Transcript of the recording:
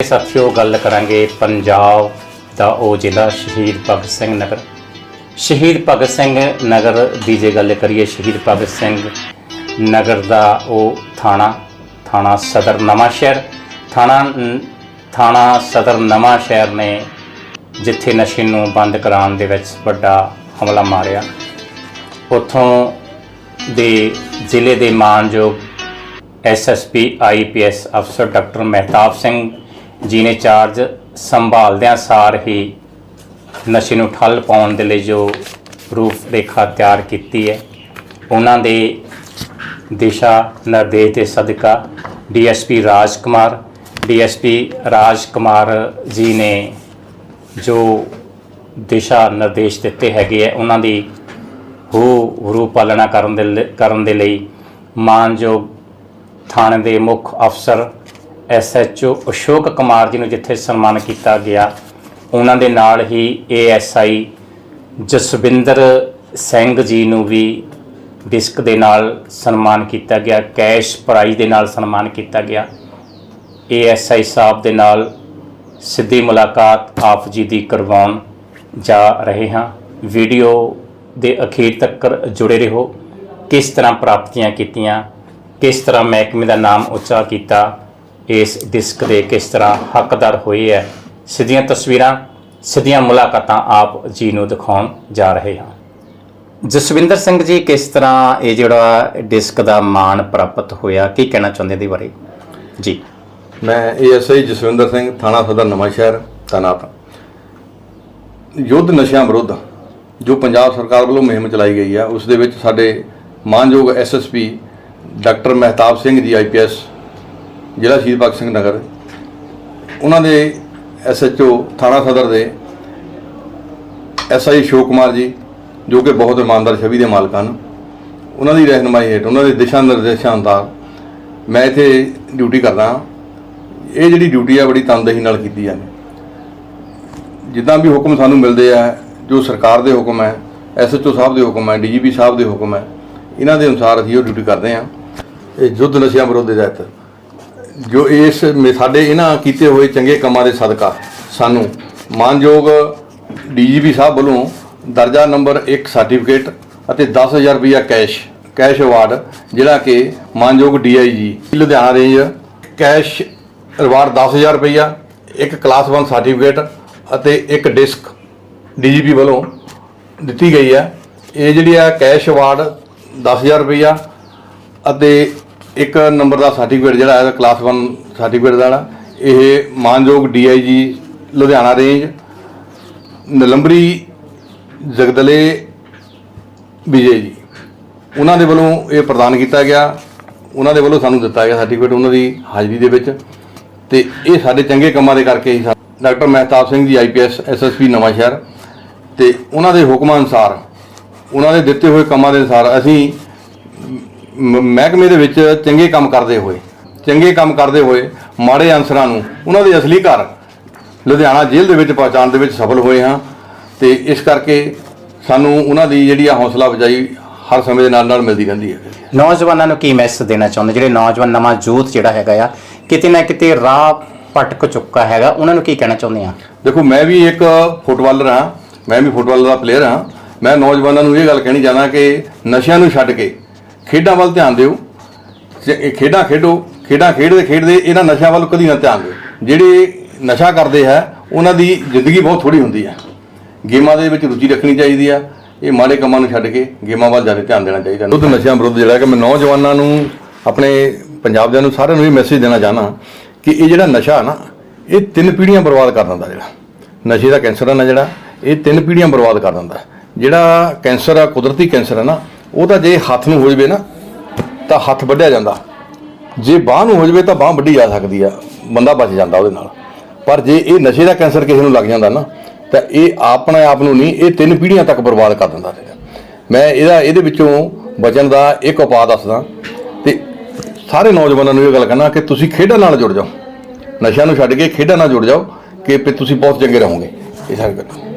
ਸਾਥੀਓ, ਗੱਲ ਕਰਾਂਗੇ ਪੰਜਾਬ ਦਾ ਉਹ ਜ਼ਿਲ੍ਹਾ ਸ਼ਹੀਦ ਭਗਤ ਸਿੰਘ ਨਗਰ। ਸ਼ਹੀਦ ਭਗਤ ਸਿੰਘ ਨਗਰ ਦੀ ਜੇ ਗੱਲ ਕਰੀਏ, ਸ਼ਹੀਦ ਭਗਤ ਸਿੰਘ ਨਗਰ ਦਾ ਉਹ ਥਾਣਾ ਥਾਣਾ ਸਦਰ ਨਵਾਂ ਸ਼ਹਿਰ। ਥਾਣਾ ਥਾਣਾ ਸਦਰ ਨਵਾਂ ਸ਼ਹਿਰ ਨੇ ਜਿੱਥੇ ਨਸ਼ੇ ਨੂੰ ਬੰਦ ਕਰਾਉਣ ਦੇ ਵਿੱਚ ਵੱਡਾ ਹਮਲਾ ਮਾਰਿਆ। ਉੱਥੋਂ ਦੇ ਜ਼ਿਲ੍ਹੇ ਦੇ ਮਾਨਯੋਗ ਐਸਐਸਪੀ ਆਈਪੀਐਸ ਅਫਸਰ ਡਾਕਟਰ ਮਹਿਤਾਬ ਸਿੰਘ ਜੀ ਨੇ ਚਾਰਜ ਸੰਭਾਲਦਿਆਂ ਸਾਰ ਹੀ ਨਸ਼ੇ ਨੂੰ ਠੱਲ ਪਾਉਣ ਦੇ ਲਈ ਜੋ ਰੂਪ ਰੇਖਾ ਤਿਆਰ ਕੀਤੀ ਹੈ, ਉਹਨਾਂ ਦੇ ਦਿਸ਼ਾ ਨਿਰਦੇਸ਼ ਦੇ ਸਦਕਾ ਡੀਐਸਪੀ ਰਾਜ ਕੁਮਾਰ ਡੀਐਸਪੀ ਰਾਜ ਕੁਮਾਰ ਜੀ ਨੇ ਜੋ ਦਿਸ਼ਾ ਨਿਰਦੇਸ਼ ਦਿੱਤੇ ਹੈਗੇ ਹੈ, ਉਹਨਾਂ ਦੀ ਹੂ ਰੂ ਪਾਲਣਾ ਕਰਨ ਦੇ ਲ- ਕਰਨ ਦੇ ਲਈ ਮਾਨਯੋਗ ਥਾਣੇ ਦੇ ਮੁੱਖ ਅਫਸਰ ਐਸਐਚਓ ਅਸ਼ੋਕ ਕੁਮਾਰ ਜੀ ਨੂੰ ਜਿੱਥੇ ਸਨਮਾਨ ਕੀਤਾ ਗਿਆ, ਉਹਨਾਂ ਦੇ ਨਾਲ ਹੀ ਏਐਸਆਈ ਜਸਵਿੰਦਰ ਸਿੰਘ ਜੀ ਨੂੰ ਵੀ ਡਿਸਕ ਦੇ ਨਾਲ ਸਨਮਾਨ ਕੀਤਾ ਗਿਆ, ਕੈਸ਼ ਪ੍ਰਾਈਜ਼ ਦੇ ਨਾਲ ਸਨਮਾਨ ਕੀਤਾ ਗਿਆ। ਏਐਸਆਈ ਸਾਹਿਬ ਦੇ ਨਾਲ ਸਿੱਧੀ ਮੁਲਾਕਾਤ ਆਪ ਜੀ ਦੀ ਕਰਵਾਉਣ ਜਾ ਰਹੇ ਹਾਂ। ਵੀਡੀਓ ਦੇ ਅਖੀਰ ਤੱਕ ਜੁੜੇ ਰਹੋ। ਕਿਸ ਤਰ੍ਹਾਂ ਪ੍ਰਾਪਤੀਆਂ ਕੀਤੀਆਂ, ਕਿਸ ਤਰ੍ਹਾਂ ਮਹਿਕਮੇ ਦਾ ਨਾਮ ਉੱਚਾ ਕੀਤਾ ਇਸ ਡਿਸਕ ਦੇ ਕਿਸ ਤਰ੍ਹਾਂ ਹੱਕਦਾਰ ਹੋਏ ਹੈ, ਸਿੱਧੀਆਂ ਤਸਵੀਰਾਂ, ਸਿੱਧੀਆਂ ਮੁਲਾਕਾਤਾਂ ਆਪ ਜੀ ਨੂੰ ਦਿਖਾਉਣ ਜਾ ਰਹੇ ਹਾਂ। ਜਸਵਿੰਦਰ ਸਿੰਘ ਜੀ, ਕਿਸ ਤਰ੍ਹਾਂ ਇਹ ਜਿਹੜਾ ਡਿਸਕ ਦਾ ਮਾਣ ਪ੍ਰਾਪਤ ਹੋਇਆ, ਕੀ ਕਹਿਣਾ ਚਾਹੁੰਦੇ ਇਹਦੇ ਬਾਰੇ? ਜੀ। ਮੈਂ ਏਐਸਆਈ ਜਸਵਿੰਦਰ ਸਿੰਘ, ਥਾਣਾ ਸਦਰ, ਨਵਾਂ ਸ਼ਹਿਰ, ਤੈਨਾਤ ਯੁੱਧ ਨਸ਼ਿਆਂ ਵਿਰੁੱਧ, ਜੋ ਪੰਜਾਬ ਸਰਕਾਰ ਵੱਲੋਂ ਮੁਹਿੰਮ ਚਲਾਈ ਗਈ ਆ, ਉਸ ਦੇ ਵਿੱਚ ਸਾਡੇ ਮਾਨਯੋਗ ਐਸਐਸਪੀ ਡਾਕਟਰ ਮਹਿਤਾਬ ਸਿੰਘ ਜੀ ਆਈਪੀਐਸ ਜ਼ਿਲ੍ਹਾ ਸ਼ਹੀਦ ਭਗਤ ਸਿੰਘ ਨਗਰ। ਉਹਨਾਂ ਦੇ ਐਸਐਚਓ ਥਾਣਾ ਸਦਰ ਦੇ ਐਸਆਈ ਅਸ਼ੋਕ ਕੁਮਾਰ ਜੀ, ਜੋ ਕਿ ਬਹੁਤ ਇਮਾਨਦਾਰ ਛਵੀ ਦੇ ਮਾਲਕ ਹਨ। ਉਹਨਾਂ ਦੀ ਰਹਿਨਮਾਈ ਹੇਠ, ਉਹਨਾਂ ਦੇ ਦਿਸ਼ਾ ਨਿਰਦੇਸ਼ਾਂ ਅਨੁਸਾਰ ਮੈਂ ਇੱਥੇ ਡਿਊਟੀ ਕਰਦਾ ਹਾਂ। ਇਹ ਜਿਹੜੀ ਡਿਊਟੀ ਆ, ਬੜੀ ਤਨਦੇਹੀ ਨਾਲ ਕੀਤੀ ਜਾਂਦੀ ਜਿੱਦਾਂ ਵੀ ਹੁਕਮ ਸਾਨੂੰ ਮਿਲਦੇ ਆ, ਜੋ ਸਰਕਾਰ ਦੇ ਹੁਕਮ ਹੈ ਐਸਐਚਓ ਸਾਹਿਬ ਦੇ ਹੁਕਮ ਹੈ ਡੀਜੀਪੀ ਸਾਹਿਬ ਦੇ ਹੁਕਮ ਹੈ, ਇਹਨਾਂ ਦੇ ਅਨੁਸਾਰ ਅਸੀਂ ਉਹ ਡਿਊਟੀ ਕਰਦੇ ਹਾਂ। ਇਹ ਯੁੱਧ ਨਸ਼ਿਆਂ ਵਿਰੁੱਧ ਦੇ ਤਹਿਤ। ਜੋ ਇਸ ਸਾਡੇ ਇਹਨਾਂ ਕੀਤੇ ਹੋਏ ਚੰਗੇ ਕੰਮਾਂ ਦੇ ਸਦਕਾ ਸਾਨੂੰ ਮਾਨਯੋਗ ਡੀਜੀਪੀ ਸਾਹਿਬ ਵੱਲੋਂ ਦਰਜਾ ਨੰਬਰ 1 ਸਰਟੀਫਿਕੇਟ ਅਤੇ 10000 ਰੁਪਇਆ ਕੈਸ਼ ਕੈਸ਼ ਅਵਾਰਡ, ਜਿਹੜਾ ਕਿ ਮਾਨਯੋਗ DIG Ludhiana range cash reward 10000 ਰੁਪਇਆ ਇੱਕ ਕਲਾਸ 1 ਸਰਟੀਫਿਕੇਟ ਅਤੇ ਇੱਕ ਡਿਸਕ ਡੀਜੀਪੀ ਵੱਲੋਂ ਦਿੱਤੀ ਗਈ ਹੈ। ਇਹ ਜਿਹੜੀ ਆ ਕੈਸ਼ ਅਵਾਰਡ 10000 ਰੁਪਇਆ ਅਤੇ ਇੱਕ ਨੰਬਰ ਦਾ ਸਰਟੀਫਿਕੇਟ ਜਿਹੜਾ ਹੈ ਕਲਾਸ 1 ਸਰਟੀਫਿਕੇਟ ਦਾ ਇਹ ਮਾਨਯੋਗ ਡੀਆਈਜੀ ਲੁਧਿਆਣਾ ਰੇਂਜ, ਨਲੰਬਰੀ ਜਗਦਲੇ ਵਿਜੇ ਜੀ। ਉਹਨਾਂ ਦੇ ਵੱਲੋਂ ਇਹ ਪ੍ਰਦਾਨ ਕੀਤਾ ਗਿਆ। ਉਹਨਾਂ ਦੇ ਵੱਲੋਂ ਸਾਨੂੰ ਦਿੱਤਾ ਗਿਆ ਸਰਟੀਫਿਕੇਟ ਉਹਨਾਂ ਦੀ ਹਾਜ਼ਰੀ ਦੇ ਵਿੱਚ। ਤੇ ਇਹ ਸਾਡੇ ਚੰਗੇ ਕੰਮਾਂ ਦੇ ਕਰਕੇ ਹੀ ਸਾ- ਡਾਕਟਰ ਮਹਿਤਾਬ ਸਿੰਘ ਜੀ ਆਈਪੀਐਸ ਐਸਐਸਪੀ ਨਵਾਂ ਸ਼ਹਿਰ। ਤੇ ਉਹਨਾਂ ਦੇ ਹੁਕਮਾਂ ਅਨੁਸਾਰ, ਉਹਨਾਂ ਦੇ ਦਿੱਤੇ ਹੋਏ ਕੰਮਾਂ ਦੇ ਅਨੁਸਾਰ ਅਸੀਂ ਮਹਿਕਮੇ ਦੇ ਵਿੱਚ ਚੰਗੇ ਕੰਮ ਕਰਦੇ ਹੋਏ ਚੰਗੇ ਕੰਮ ਕਰਦੇ ਹੋਏ ਮਾੜੇ ਅਨਸਰਾਂ ਨੂੰ ਉਹਨਾਂ ਦੇ ਅਸਲੀ ਘਰ ਲੁਧਿਆਣਾ ਜੇਲ੍ਹ ਦੇ ਵਿੱਚ ਪਹੁੰਚਾਉਣ ਦੇ ਵਿੱਚ ਸਫਲ ਹੋਏ ਹਾਂ ਤੇ ਇਸ ਕਰਕੇ ਸਾਨੂੰ ਉਹਨਾਂ ਦੀ ਜਿਹੜੀ ਆ ਹੌਸਲਾ ਅਫਜ਼ਾਈ ਹਰ ਸਮੇਂ ਦੇ ਨਾਲ ਨਾਲ ਮਿਲਦੀ ਰਹਿੰਦੀ ਹੈ। ਨੌਜਵਾਨਾਂ ਨੂੰ ਕੀ ਮੈਸੇਜ ਦੇਣਾ ਚਾਹੁੰਦੇ? ਜਿਹੜੇ ਨੌਜਵਾਨ ਨਵਾਂ ਯੂਥ ਜਿਹੜਾ ਹੈਗਾ ਆ ਕਿਤੇ ਨਾ ਕਿਤੇ ਰਾਹ ਭਟਕ ਚੁੱਕਾ ਹੈਗਾ ਉਹਨਾਂ ਨੂੰ ਕੀ ਕਹਿਣਾ ਚਾਹੁੰਦੇ ਆ? ਦੇਖੋ ਮੈਂ ਵੀ ਇੱਕ ਫੁੱਟਬਾਲਰ ਹਾਂ ਮੈਂ ਵੀ ਫੁੱਟਬਾਲ ਦਾ ਪਲੇਅਰ ਹਾਂ। ਮੈਂ ਨੌਜਵਾਨਾਂ ਨੂੰ ਇਹ ਗੱਲ ਕਹਿਣੀ ਚਾਹੁੰਦਾ ਕਿ ਨਸ਼ਿਆਂ ਨੂੰ ਛੱਡ ਕੇ ਖੇਡਾਂ ਵੱਲ ਧਿਆਨ ਦਿਓ। ਇਹ ਖੇਡਾਂ ਖੇਡੋ, ਖੇਡਾਂ ਖੇਡਦੇ ਖੇਡਦੇ ਇਹਨਾਂ ਨਸ਼ਿਆਂ ਵੱਲ ਕਦੀ ਨਾ ਧਿਆਨ ਦਿਓ। ਜਿਹੜੇ ਨਸ਼ਾ ਕਰਦੇ ਹੈ ਉਹਨਾਂ ਦੀ ਜ਼ਿੰਦਗੀ ਬਹੁਤ ਥੋੜੀ ਹੁੰਦੀ ਹੈ ਗੇਮਾਂ ਦੇ ਵਿੱਚ ਰੁਚੀ ਰੱਖਣੀ ਚਾਹੀਦੀ ਆ। ਇਹ ਮਾੜੇ ਕੰਮਾਂ ਨੂੰ ਛੱਡ ਕੇ ਗੇਮਾਂ ਵੱਲ ਜ਼ਿਆਦਾ ਧਿਆਨ ਦੇਣਾ ਚਾਹੀਦਾ। ਦੁੱਧ ਨਸ਼ਿਆਂ ਵਿਰੁੱਧ ਜਿਹੜਾ ਕਿ ਮੈਂ ਨੌਜਵਾਨਾਂ ਨੂੰ ਆਪਣੇ ਪੰਜਾਬ ਦੇ ਨੂੰ ਸਾਰਿਆਂ ਨੂੰ ਇਹ ਮੈਸੇਜ ਦੇਣਾ ਚਾਹਨਾ ਕਿ ਇਹ ਜਿਹੜਾ ਨਸ਼ਾ ਨਾ, ਇਹ ਤਿੰਨ ਪੀੜ੍ਹੀਆਂ ਬਰਬਾਦ ਕਰ ਦਿੰਦਾ ਜਿਹੜਾ। ਨਸ਼ੇ ਦਾ ਕੈਂਸਰ ਹੈ ਨਾ ਜਿਹੜਾ, ਇਹ ਤਿੰਨ ਪੀੜ੍ਹੀਆਂ ਬਰਬਾਦ ਕਰ ਦਿੰਦਾ। ਜਿਹੜਾ ਕੈਂਸਰ ਆ, ਕੁਦਰਤੀ ਕੈਂਸਰ ਹੈ ਨਾ ਉਹ ਤਾਂ ਜੇ ਹੱਥ ਨੂੰ ਹੋ ਜਵੇ ਨਾ, ਤਾਂ ਹੱਥ ਵੱਢਿਆ ਜਾਂਦਾ। ਜੇ ਬਾਹ ਨੂੰ ਹੋ ਜਵੇ ਤਾਂ ਬਾਹ ਵੱਢੀ ਜਾ ਸਕਦੀ ਆ, ਬੰਦਾ ਬਚ ਜਾਂਦਾ ਉਹਦੇ ਨਾਲ। ਪਰ ਜੇ ਇਹ ਨਸ਼ੇ ਦਾ ਕੈਂਸਰ ਕਿਸੇ ਨੂੰ ਲੱਗ ਜਾਂਦਾ ਨਾ, ਤਾਂ ਇਹ ਆਪਣੇ ਆਪ ਨੂੰ ਨਹੀਂ, ਇਹ ਤਿੰਨ ਪੀੜ੍ਹੀਆਂ ਤੱਕ ਬਰਬਾਦ ਕਰ ਦਿੰਦਾ ਸੀਗਾ। ਮੈਂ ਇਹਦਾ, ਇਹਦੇ ਵਿੱਚੋਂ ਬਚਣ ਦਾ ਇੱਕ ਉਪਾਅ ਦੱਸਦਾ। ਤੇ ਸਾਰੇ ਨੌਜਵਾਨਾਂ ਨੂੰ ਇਹ ਗੱਲ ਕਹਿਣਾ ਕਿ ਤੁਸੀਂ ਖੇਡਾਂ ਨਾਲ ਜੁੜ ਜਾਓ। ਨਸ਼ਿਆਂ ਨੂੰ ਛੱਡ ਕੇ ਖੇਡਾਂ ਨਾਲ ਜੁੜ ਜਾਓ ਕਿ ਤੁਸੀਂ ਬਹੁਤ ਚੰਗੇ ਰਹੋਗੇ। ਇਹ ਸਾਰੀ ਗੱਲ।